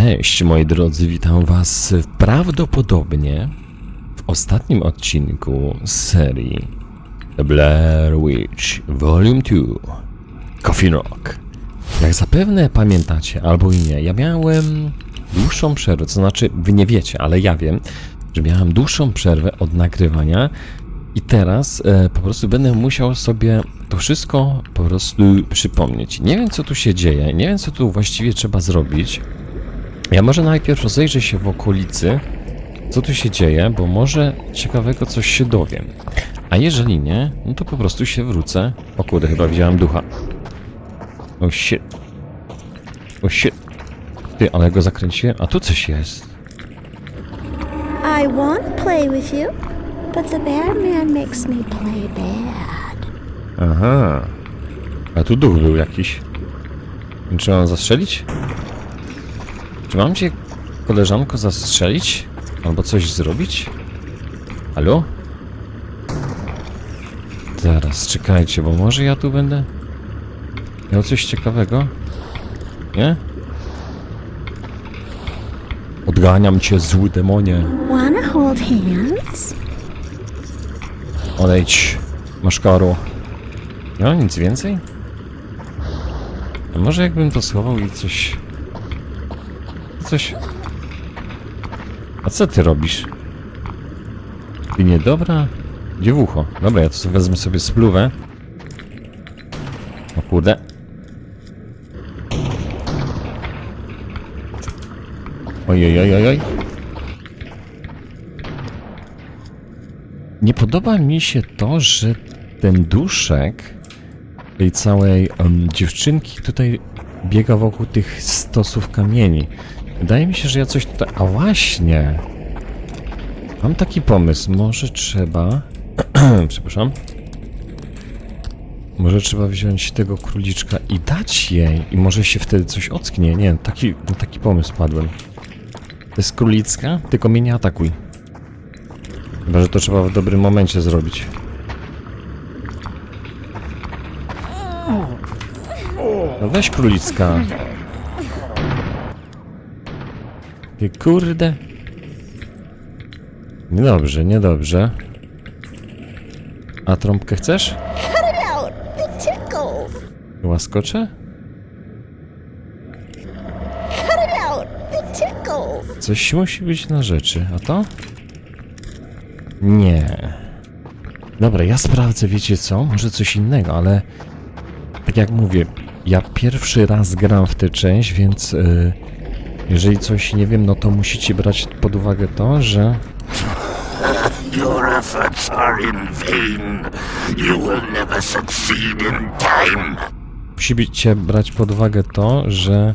Cześć moi drodzy, witam was prawdopodobnie w ostatnim odcinku serii The Blair Witch Volume 2 Coffin Rock. Jak zapewne pamiętacie, albo i nie, ja miałem dłuższą przerwę, to znaczy wy nie wiecie, ale ja wiem, że miałem dłuższą przerwę od nagrywania i teraz e, po prostu będę musiał sobie to wszystko po prostu przypomnieć. Nie wiem co tu się dzieje, nie wiem co tu właściwie trzeba zrobić. Ja może najpierw rozejrzę się w okolicy, co tu się dzieje, bo może ciekawego coś się dowiem. A jeżeli nie, no to po prostu się wrócę. O kurde, chyba widziałem ducha. O shit. O shit. Ty, ale go zakręciłem. A tu coś jest. I want play with you, but the bear man makes me play bad. Aha. A tu duch był jakiś. Czy mam zastrzelić? Czy mam cię, koleżanko, zastrzelić? Albo coś zrobić? Halo? Zaraz, czekajcie, bo może ja tu będę miał coś ciekawego? Nie? Odganiam cię, zły demonie. Wanna hold hands? Odejdź, maszkaro. Nie mam nic więcej? A może jakbym to schował i coś... Coś... A co ty robisz? Ty niedobra? Dziewucho. Dobra, ja tu wezmę sobie spluwę. O kurde. Ojej, oj, oj, oj. Nie podoba mi się to, że ten duszek tej całej em, dziewczynki tutaj biega wokół tych stosów kamieni. Wydaje mi się, że ja coś tutaj... A właśnie! Mam taki pomysł. Może trzeba... Przepraszam. Może trzeba wziąć tego króliczka i dać jej. I może się wtedy coś ocknie. Nie, taki, taki pomysł padłem. To jest królicka, tylko mnie nie atakuj. Chyba, że to trzeba w dobrym momencie zrobić. No weź królicka. Ty kurde. Niedobrze, niedobrze. A trąbkę chcesz? Tickles! Coś musi być na rzeczy, a to? Nie. Dobra, ja sprawdzę, wiecie co? Może coś innego, ale tak jak mówię, ja pierwszy raz gram w tę część, więc y, jeżeli coś nie wiem, no to musicie brać pod uwagę to, że Your efforts are in vain. You will never succeed in time. musicie brać pod uwagę to, że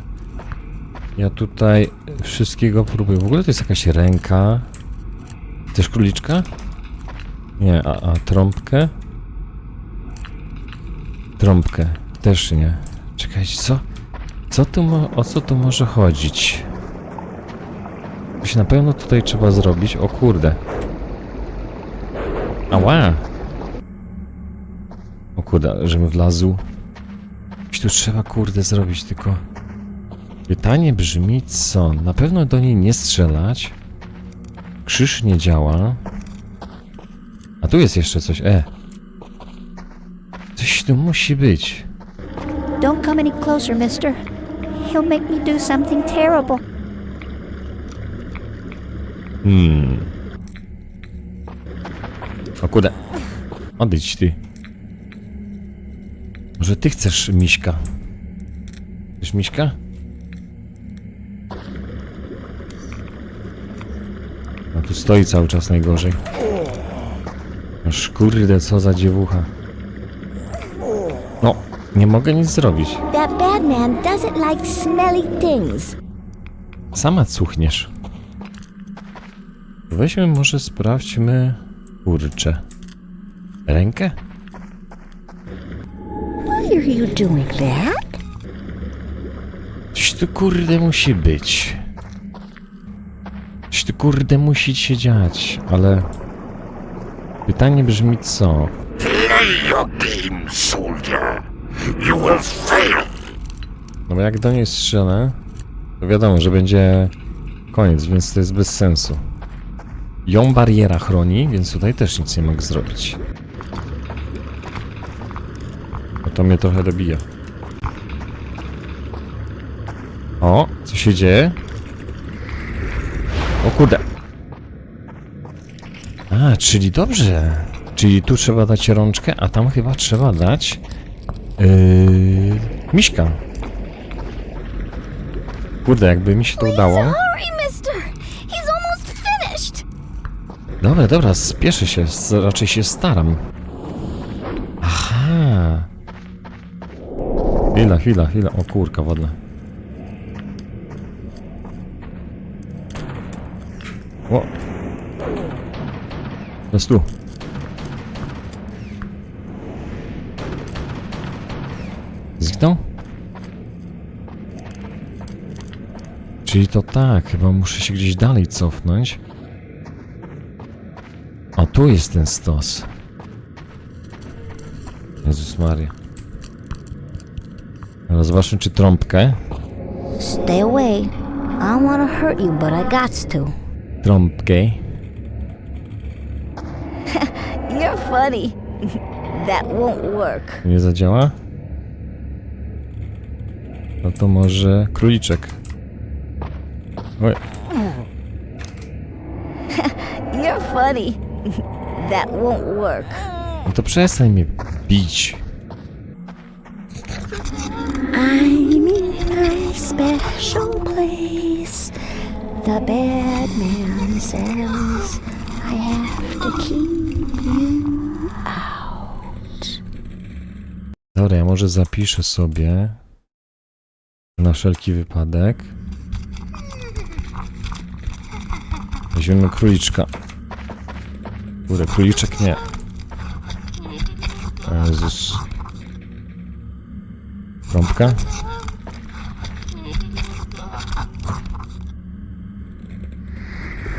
ja tutaj wszystkiego próbuję. W ogóle to jest jakaś ręka. Też króliczka? Nie, a, a trąbkę? Trąbkę. Też nie. Czekajcie, co? Co tu mo- o co tu może chodzić? Coś na pewno tutaj trzeba zrobić. O kurde. Ała! O kurde, żebym wlazł. Coś tu trzeba kurde zrobić, tylko... Pytanie brzmi co? Na pewno do niej nie strzelać. Krzyż nie działa. A tu jest jeszcze coś, e. Coś tu musi być. Don't come any closer, mister. He'll make me do something terrible. Hmm. O kurde. Odejdź ty. Może ty chcesz miśka? Chcesz miśka? A tu stoi cały czas najgorzej. Aż kurde, co za dziewucha. Nie mogę nic zrobić. That bad man doesn't like smelly things. Sama cuchniesz. Weźmy może sprawdźmy... Kurczę. Rękę? Why are you doing that? Coś tu kurde musi być. Coś tu kurde musi się dziać, ale... Pytanie brzmi co? Play your game, soldier. You will fail. No bo jak do niej strzelę... To wiadomo, że będzie koniec, więc to jest bez sensu. Ją bariera chroni, więc tutaj też nic nie mogę zrobić. No to mnie trochę dobija. O, co się dzieje? O kurde. A, czyli dobrze. Czyli tu trzeba dać rączkę, a tam chyba trzeba dać yy, miśka. Kurde, jakby mi się to udało. Dobra, dobra, spieszę się, raczej się staram. Aha. Chwila, chwila, chwila. O kurka wodna. O. Jest tu. Zginął? Czyli to tak, chyba muszę się gdzieś dalej cofnąć. O, tu jest ten stos. Jezus Maria. Zobaczmy, czy trąbkę. Stay away. I don't to hurt you, but I got to. Trąbkę. You're funny. that won't work. Nie zadziała? No to może króliczek. Oj, You're funny. that won't work. no to przestań mnie bić. I'm in a special place. The bad man says I have to keep you out. Dobra, ja może zapiszę sobie na wszelki wypadek. Weźmiemy króliczka. Kurde, króliczek nie. Jezus. Trąbka?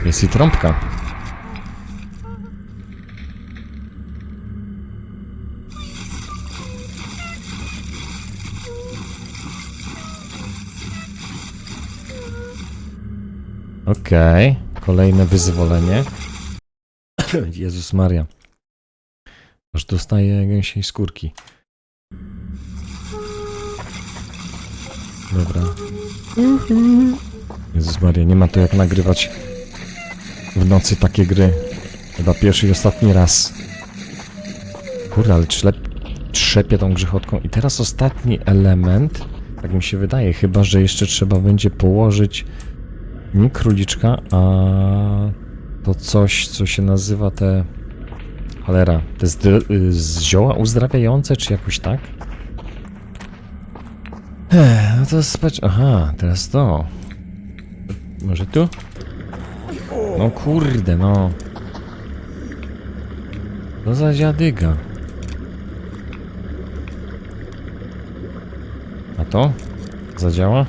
Jest i trąbka. Okej, kolejne wyzwolenie. Jezus Maria. Aż dostaję gęsiej skórki. Dobra. Jezus Maria, nie ma to jak nagrywać w nocy takie gry. Chyba pierwszy i ostatni raz. Kurde, ale trzep, trzepię tą grzechotką. I teraz ostatni element, tak mi się wydaje, chyba, że jeszcze trzeba będzie położyć nie króliczka, a to coś, co się nazywa te... Cholera, te zdro- y, z zioła uzdrawiające, czy jakoś tak? Ech, no to spać... Aha, teraz to. Może tu? No kurde, no. To za dziadyga. A to? Zadziała?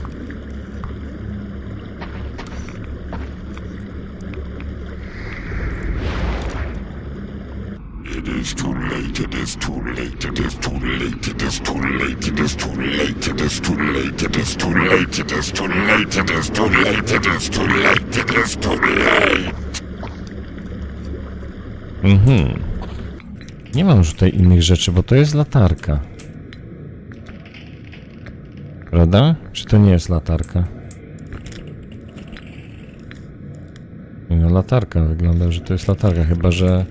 It is too late, it is too late, it is too late, it is too late, it is too late, it is too late, it is too late, it is too late, it is too late, it is too late, it is too late. Mhm. Nie mam już tutaj innych rzeczy, bo to jest latarka. Prawda? Czy to nie jest latarka? No, latarka. Wygląda, że to jest latarka, chyba że...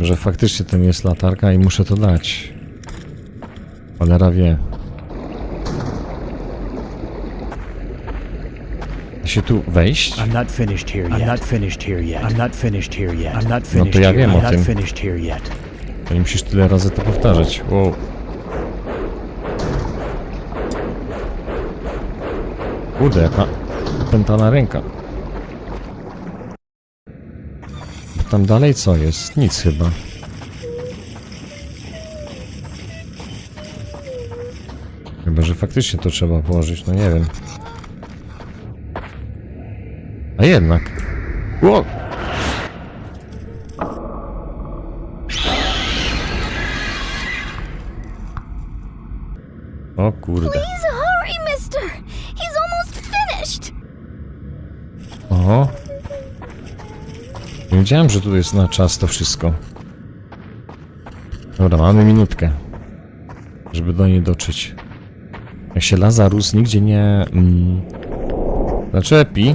Że faktycznie to nie jest latarka i muszę to dać. Cholera wie. Da się tu wejść? I'm not finished here yet. I'm not finished here yet. I'm not finished here yet. I'm not to finished ja here. wiem o I'm tym. not finished here yet. To nie musisz tyle razy to powtarzać. Wow. Kurde, jaka opętana ręka. Bo tam dalej co jest? Nic chyba. Chyba, że faktycznie to trzeba położyć, no nie wiem. A jednak. Ło! O kurde. Please hurry, mister! He's almost Oho. Nie wiedziałem, że tu jest na czas to wszystko. Dobra, mamy minutkę. Żeby do niej dotrzeć. Jak się Lazarus nigdzie nie mm, zaczepi,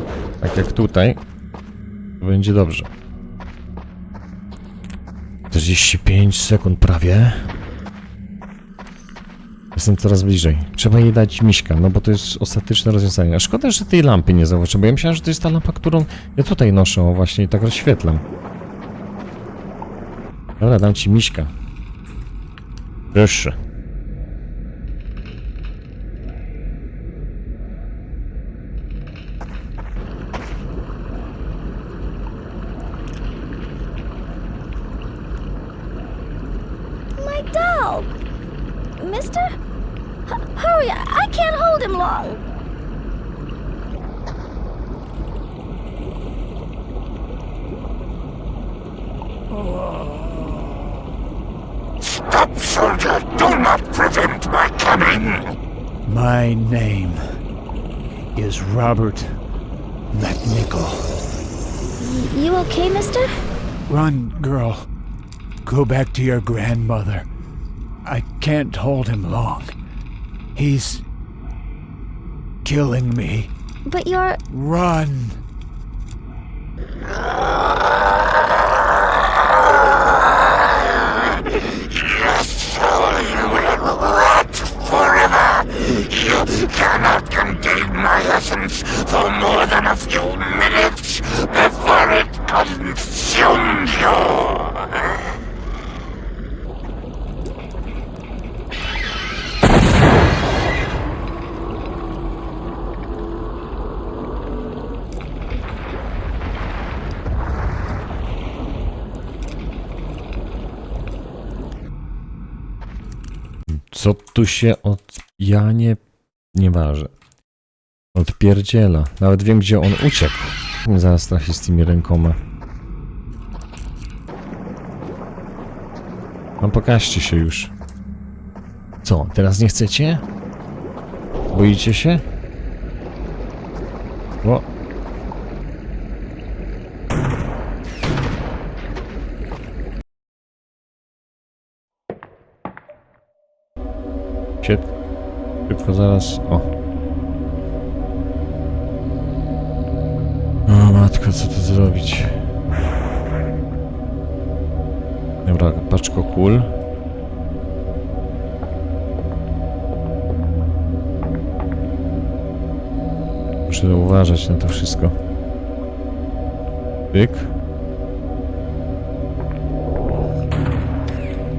tak jak tutaj, będzie dobrze. 45 sekund prawie. Jestem coraz bliżej. Trzeba jej dać miśka, no bo to jest ostateczne rozwiązanie. A szkoda, że tej lampy nie zauważyłem, bo ja myślałem, że to jest ta lampa, którą ja tutaj noszę, właśnie i tak rozświetlam. Dobra, dam ci miśka. Proszę. Mister? H- hurry, I-, I can't hold him long. Stop, soldier! Do not prevent my coming! My name is Robert McNichol. You okay, mister? Run, girl. Go back to your grandmother. I can't hold him long. He's killing me. But you're. Run. Your soul will rot forever! You cannot contain my essence for more than a few minutes before it consumes you! Co tu się od... Ja nie... Nie ważę. Odpierdziela. Nawet wiem, gdzie on uciekł. Zaraz trafi z tymi rękoma. No pokażcie się już. Co, teraz nie chcecie? Boicie się? O. Się... Tylko zaraz... O. O matko, co tu zrobić? Dobra, paczko kul. Muszę uważać na to wszystko. Pyk.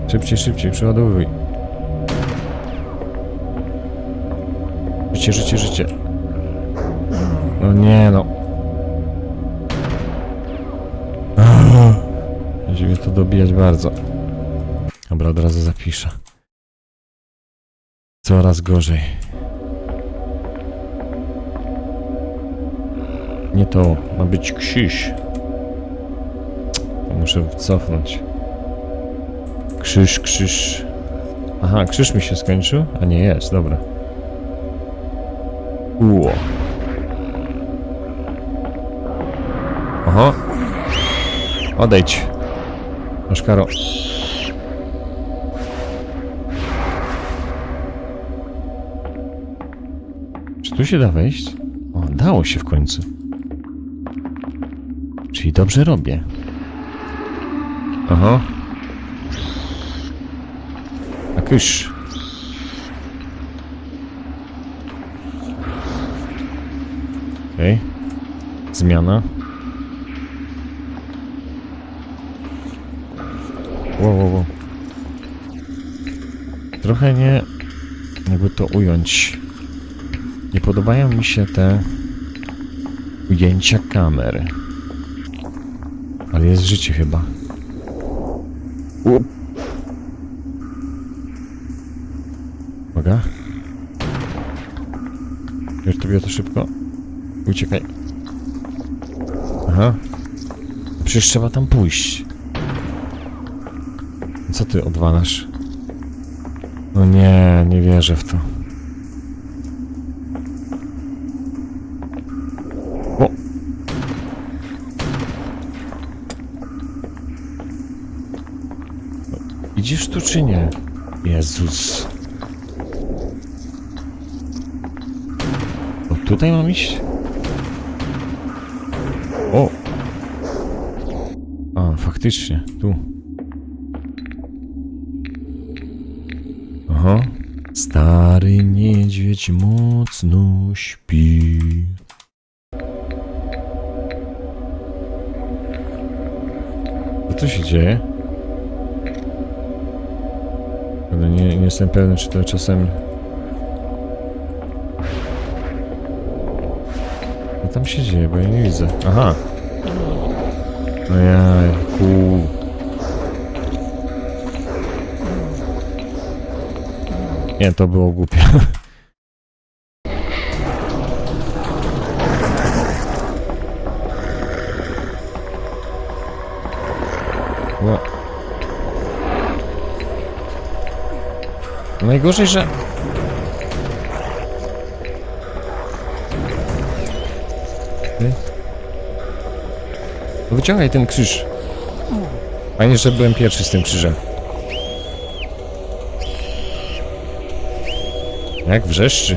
Szybciej, szybciej, przeładowuj. Życie, życie, życie. No nie no. Będzie mnie to dobijać bardzo. Dobra, od razu zapiszę. Coraz gorzej. Nie to, ma być krzyż. Muszę cofnąć. Krzyż, krzyż. Aha, krzyż mi się skończył? A nie jest, dobra. Ło. Oho. Odejdź. Masz karo. Czy tu się da wejść? O, dało się w końcu. Czyli dobrze robię. Aha. A kysz. Okej. Zmiana. Wow, wow, wow. Trochę nie... Jakby to ująć. Nie podobają mi się te ujęcia kamer. Ale jest życie chyba. Uwaga. Wiesz, to to szybko. Uciekaj. Aha. Przecież trzeba tam pójść. Co ty odwalasz? No nie, nie wierzę w to. O! Idziesz tu czy nie? Jezus. Tutaj mam iść? O! A, faktycznie, tu. Aha. Stary niedźwiedź mocno śpi. Co się dzieje? Nie, nie jestem pewny, czy to czasem... tam się dzieje, bo ja nie widzę. Aha. Ojej, ku. Nie, to było głupie. Ło. Najgorzej, że... Wyciągaj ten krzyż. Fajnie, że byłem pierwszy z tym krzyżem. Jak wrzeszczy.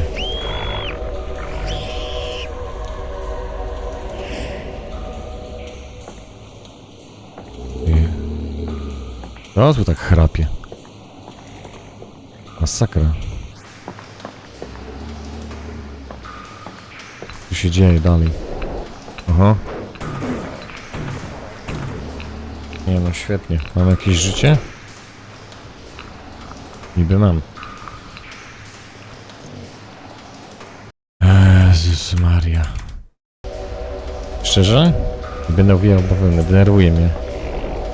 No tu tak chrapie. Masakra. Co się dzieje dalej? Aha. No, świetnie. Mam jakieś życie? Niby mam. Jezus Maria. Szczerze? Będę uwijał bawełnę, denerwuje mnie.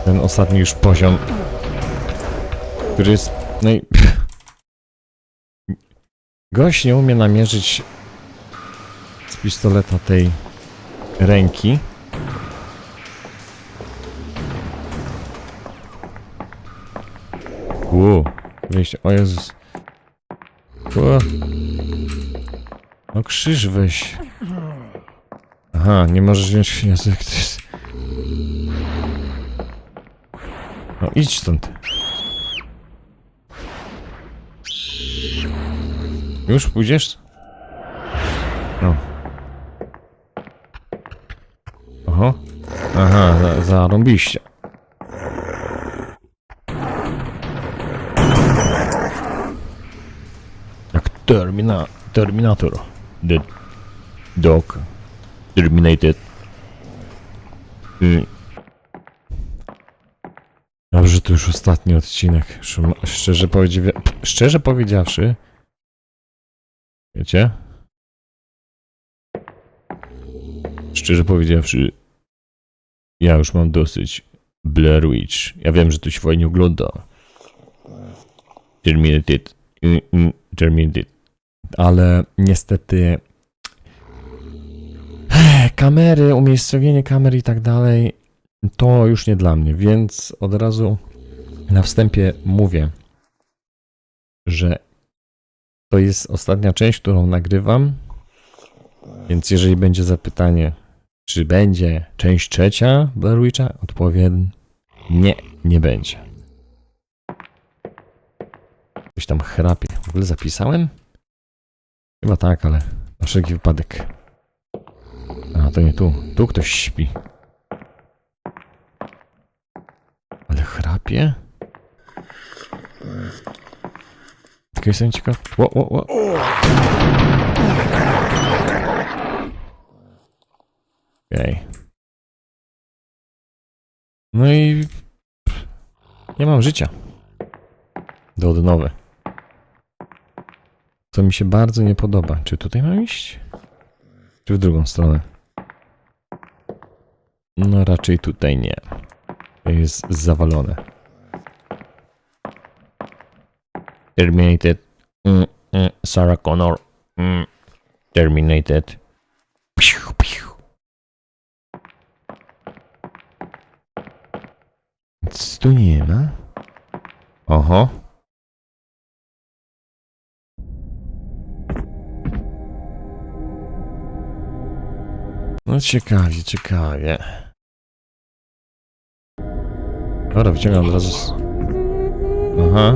Ten ostatni już poziom. Który jest... No i... Gość nie umie namierzyć z pistoleta tej ręki. Uuu, wyjście, o Jezus. Uuu. No krzyż weź. Aha, nie możesz wziąć jak to. No idź stąd. Już pójdziesz? No. Oho. Aha, za, zarąbiście. Termina, Terminator. The Dog. Terminated. Mm. Dobrze, to już ostatni odcinek. Szczerze, powiedzia- szczerze powiedziawszy, wiecie? Szczerze powiedziawszy, ja już mam dosyć Blair Witch. Ja wiem, że to się fajnie ogląda. Terminated. Mm, mm, Terminated. Ale niestety kamery, umiejscowienie kamer i tak dalej, to już nie dla mnie, więc od razu na wstępie mówię, że to jest ostatnia część, którą nagrywam, więc jeżeli będzie zapytanie, czy będzie część trzecia Blair Witcha, odpowiem nie, nie będzie. Coś tam chrapie. W ogóle zapisałem? Chyba tak, ale na wszelki wypadek. A, to nie tu. Tu ktoś śpi. Ale chrapie? Tylko jestem ciekaw. Ło, ło, ło. Okej. No i... Nie mam życia. Do odnowy. Co mi się bardzo nie podoba. Czy tutaj mam iść? Czy w drugą stronę? No raczej tutaj nie. Jest zawalone. Terminated. Mm, mm, Sarah Connor. Mm, terminated. Piu, piu. Nic tu nie ma. Oho. No ciekawie, ciekawie. Dobra, wyciągam od razu. z- Aha.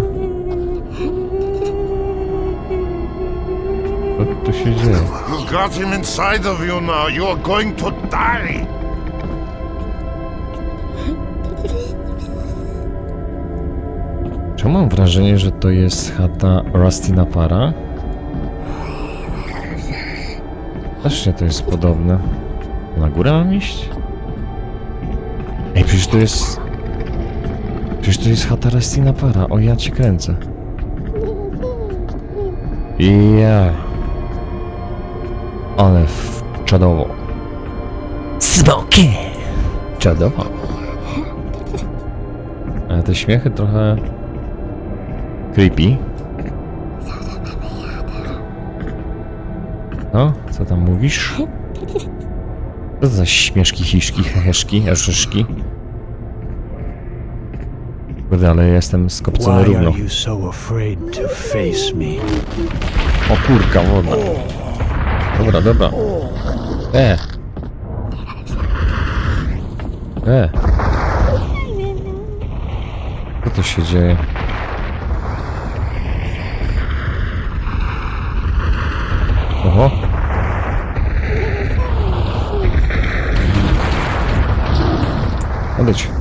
Co tu się dzieje? You got him inside of you now. You are going to die. Czemu mam wrażenie, że to jest chata Rustina Para? Też nie to jest podobne. Na górę mam iść? Ej, przecież to jest... Przecież to jest chata Rustina Para. O, ja cię kręcę. Ja. Ale w... czadowo. Smoky! Czadowo. Ale te śmiechy trochę... Creepy. No, co tam mówisz? Co za śmieszki, hiszki, heheszki, eszeszki? Kurde, ale ja jestem skopcony równo. O kurka wodna. Dobra, dobra. E. E. Co to się dzieje? Oho. Odejdź.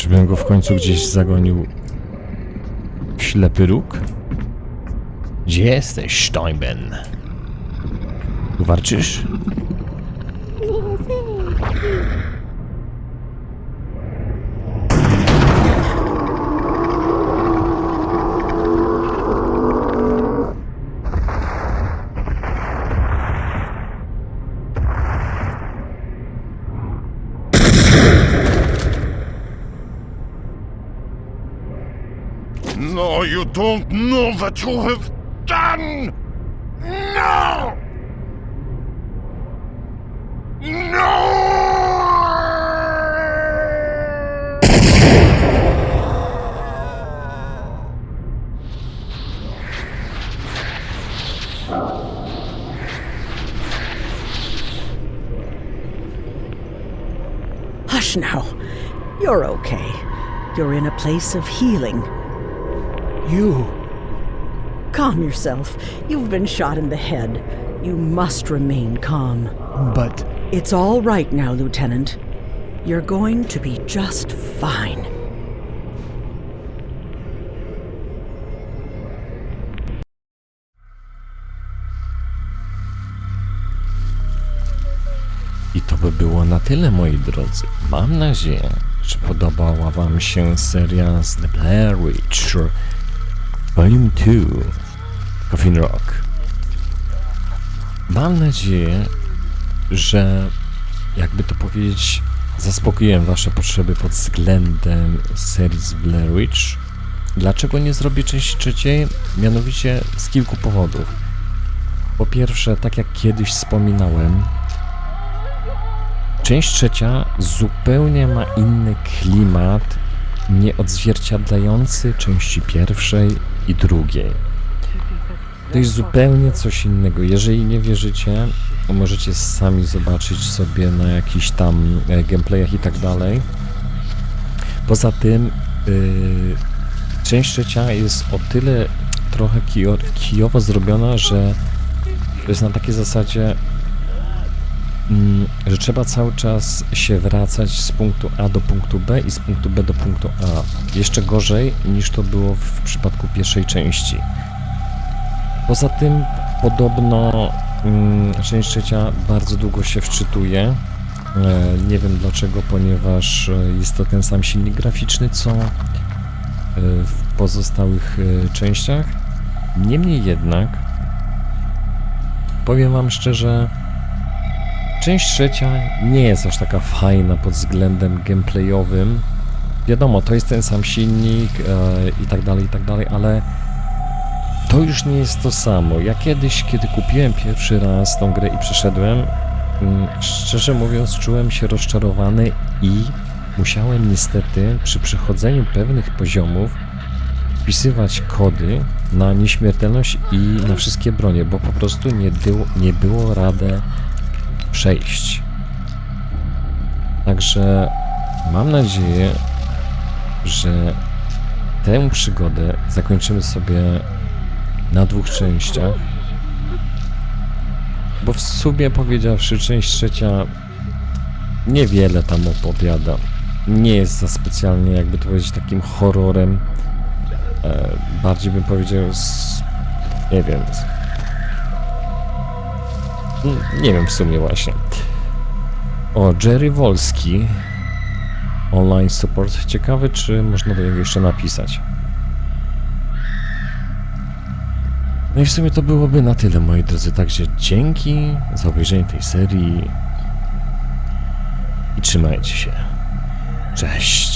Żebym go w końcu gdzieś zagonił w ślepy róg? Gdzie jesteś, Steinben? Tu warczysz? don't know what you have done! No! No! Hush now. You're okay. You're in a place of healing. You. Calm yourself. You've been shot in the head. You must remain calm. But It's all right now, Lieutenant. You're going to be just fine. I to by było na tyle, moi drodzy. Mam nadzieję, że podobała Wam się seria z The Blair Witch Volume 2 Coffin Rock. Mam nadzieję, że jakby to powiedzieć, zaspokoiłem Wasze potrzeby pod względem serii z Blair Witch. Dlaczego nie zrobię części trzeciej? Mianowicie z kilku powodów. Po pierwsze, tak jak kiedyś wspominałem, Część trzecia zupełnie ma inny klimat, nie odzwierciedlający części pierwszej i drugiej. To jest zupełnie coś innego. Jeżeli nie wierzycie, możecie sami zobaczyć sobie na jakichś tam e, gameplayach i tak dalej. Poza tym, yy, część trzecia jest o tyle trochę kijo, kijowo zrobiona, że to jest na takiej zasadzie, że trzeba cały czas się wracać z punktu A do punktu B i z punktu B do punktu A. Jeszcze gorzej niż to było w przypadku pierwszej części. Poza tym podobno mm, część trzecia bardzo długo się wczytuje. E, nie wiem dlaczego, ponieważ e, jest to ten sam silnik graficzny co e, w pozostałych częściach. Niemniej jednak powiem wam szczerze, Część trzecia nie jest aż taka fajna pod względem gameplayowym. Wiadomo, to jest ten sam silnik e, i tak dalej, i tak dalej, ale to już nie jest to samo. Ja kiedyś, kiedy kupiłem pierwszy raz tą grę i przeszedłem, mm, szczerze mówiąc, czułem się rozczarowany i musiałem niestety przy przechodzeniu pewnych poziomów wpisywać kody na nieśmiertelność i na wszystkie bronie, bo po prostu nie było, nie było radę przejść. Także mam nadzieję, że tę przygodę zakończymy sobie na dwóch częściach. Bo w sumie powiedziawszy, część trzecia niewiele tam opowiada. Nie jest za specjalnie, jakby to powiedzieć, takim horrorem. E, bardziej bym powiedział z... nie wiem, Nie wiem w sumie właśnie. O, Jerry Wolski. Online support. Ciekawy, czy można do niego jeszcze napisać. No i w sumie to byłoby na tyle, moi drodzy. Także dzięki za obejrzenie tej serii. I trzymajcie się. Cześć.